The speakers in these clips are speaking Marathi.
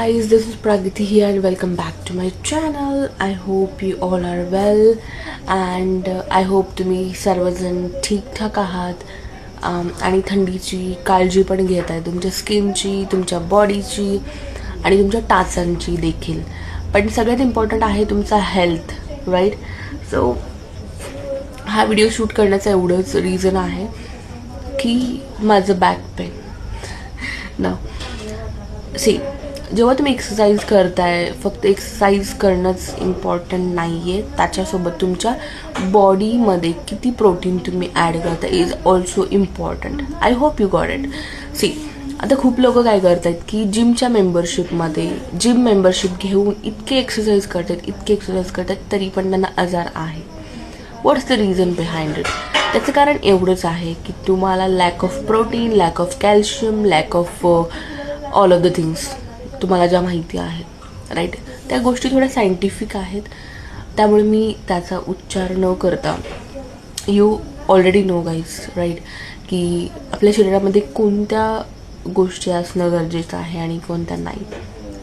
guys, this is Pragati here and welcome back to my channel. I hope you all are well and uh, I hope तुम्ही सर्वजण ठीकठाक आहात. Um, आणि थंडीची काळजी पण घेत आहे तुमच्या स्किनची तुमच्या बॉडीची आणि तुमच्या टाचांची देखील. पण सगळ्यात इम्पॉर्टंट आहे तुमचा हेल्थ राईट सो हा व्हिडिओ शूट करण्याचं एवढंच रिझन आहे की माझं बॅक पेन ना सी जेव्हा तुम्ही एक्सरसाइज करताय फक्त एक्सरसाइज करणंच इम्पॉर्टंट नाही आहे त्याच्यासोबत तुमच्या बॉडीमध्ये किती प्रोटीन तुम्ही ॲड करता is also important I hope you got it see आता खूप लोक काय करतात की जिमच्या मेंबरशिपमध्ये जिम मेंबरशिप घेऊन इतके एक्सरसाइज करतात इतके एक्सरसाइज करतात तरी पण त्यांना आजार आहे. What's the reason behind it त्याचं कारण एवढंच आहे की तुम्हाला lack of protein lack of calcium lack of all of the things तुम्हाला ज्या माहिती आहेत राईट त्या गोष्टी थोड्या सायंटिफिक आहेत. त्यामुळे मी त्याचा उच्चार न करता you already know guys right की आपल्या शरीरामध्ये कोणत्या गोष्टी असणं गरजेचं आहे आणि कोणत्या नाही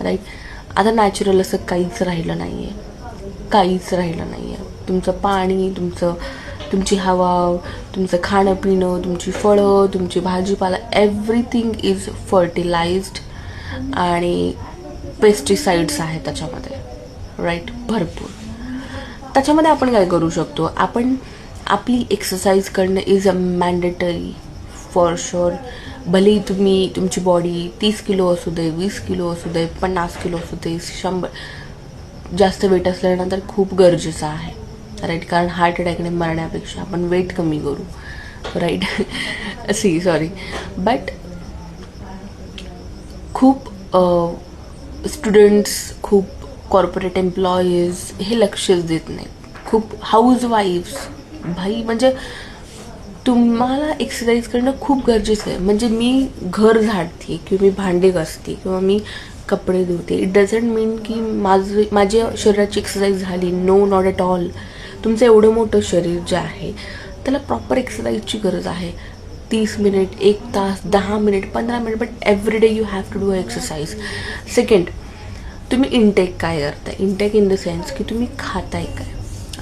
राईट आता नॅचरल असं काहीच राहिलं नाही आहे काहीच राहिलं नाही आहे तुमचं पाणी तुमचं तुमची हवा तुमचं खाणं पिणं तुमची फळं तुमची भाजीपाला एव्हरीथिंग इज फर्टिलाइज्ड आणि पेस्टिसाइड्स आहेत त्याच्यामध्ये राईट भरपूर. त्याच्यामध्ये आपण काय करू शकतो? आपण आपली एक्सरसाइज करणं is a mandatory for sure भलेही तुम्ही तुमची बॉडी तीस किलो असू दे वीस किलो असू दे पन्नास किलो असू दे शंभर जास्त वेट असल्यानंतर खूप गरजेचं आहे राईट कारण हार्ट अटॅकने मरण्यापेक्षा आपण वेट कमी करू राईट सी सॉरी बट खूप स्टुडंट्स खूप कॉर्पोरेट एम्प्लॉईज हे लक्षच देत नाहीत. खूप हाऊस वाईफ्स भाई म्हणजे तुम्हाला एक्सरसाइज करणं खूप गरजेचं आहे. म्हणजे मी घर झाडते किंवा मी भांडे घासते किंवा मी कपडे धुते. इट डझंट मीन की माझं माझ्या शरीराची एक्सरसाइज झाली. नो नॉट ॲट ऑल तुमचं एवढं मोठं शरीर जे आहे त्याला प्रॉपर एक्सरसाइजची गरज आहे. तीस मिनिट एक तास दहा मिनिट पंधरा minute but every day you have to do exercise second तुम्ही इनटेक काय करताय? इनटेक इन द सेन्स की तुम्ही खाताय काय?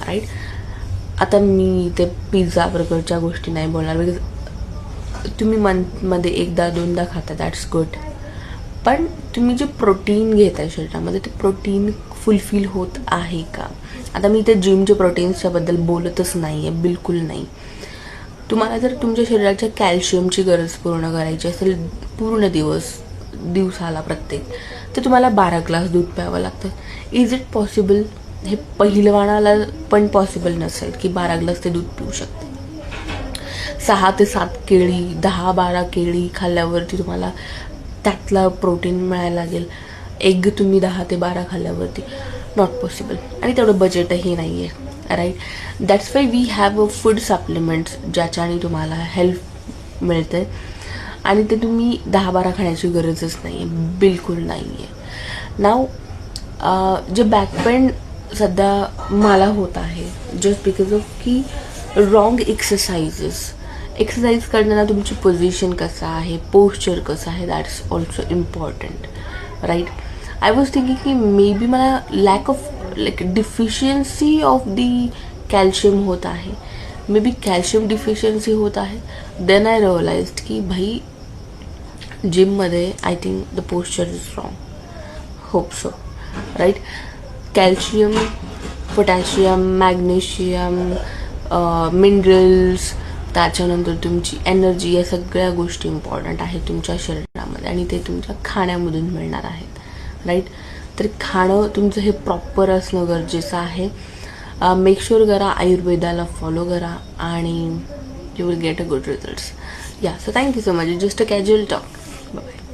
राईट आता मी ते पिझ्झा बर्गरच्या गोष्टी नाही बोलणार बिकॉज तुम्ही मंथमध्ये एकदा दोनदा खाता दॅट्स गुड पण तुम्ही जे प्रोटीन घेत आहे शरीरामध्ये ते प्रोटीन फुलफिल होत आहे का? आता मी ते जिमचे प्रोटीन्सच्याबद्दल बोलतच नाही आहे बिलकुल नाही. तुम्हाला जर तुमच्या शरीराच्या कॅल्शियमची गरज पूर्ण करायची असेल पूर्ण दिवस दिवसाला प्रत्येक तर तुम्हाला बारा ग्लास दूध प्यावं लागतं. इज इट पॉसिबल हे पहिलवानाला पण पॉसिबल नसेल की बारा ग्लास ते दूध पिऊ शकते. सहा ते सात केळी दहा बारा केळी खाल्ल्यावरती तुम्हाला त्यातला प्रोटीन मिळायला लागेल. एग तुम्ही दहा ते बारा खाल्ल्यावरती. नॉट पॉसिबल आणि तेवढं बजेटही नाही आहे right that's why we have a food supplements ज्याच्याने तुम्हाला हेल्प मिळते आणि ते तुम्ही दहा बारा खाण्याची गरजच नाही आहे बिलकुल नाही आहे नाव जे बॅक पेन सध्या मला होत आहे जस्ट बिकॉज ऑफ की रॉंग एक्सरसाइजेस एक्सरसाइज करताना तुमची पोझिशन कसं आहे पोश्चर कसं आहे that's also important right I was thinking की मे बी मला lack of like deficiency of the calcium होत आहे मे बी कॅल्शियम डिफिशियन्सी होत आहे देन आय रिअलाइज की भाई जिममध्ये I think the posture is wrong hope so right calcium potassium magnesium minerals त्याच्यानंतर तुमची एनर्जी या सगळ्या गोष्टी इम्पॉर्टंट आहेत तुमच्या शरीरामध्ये आणि ते तुमच्या खाण्यामधून मिळणार आहेत राईट तर खाणं तुमचं हे प्रॉपर असणं गरजेचं आहे. मेक शुअर करा आयुर्वेदाला फॉलो करा आणि you will get a good results yeah so thank you so much just a casual talk bye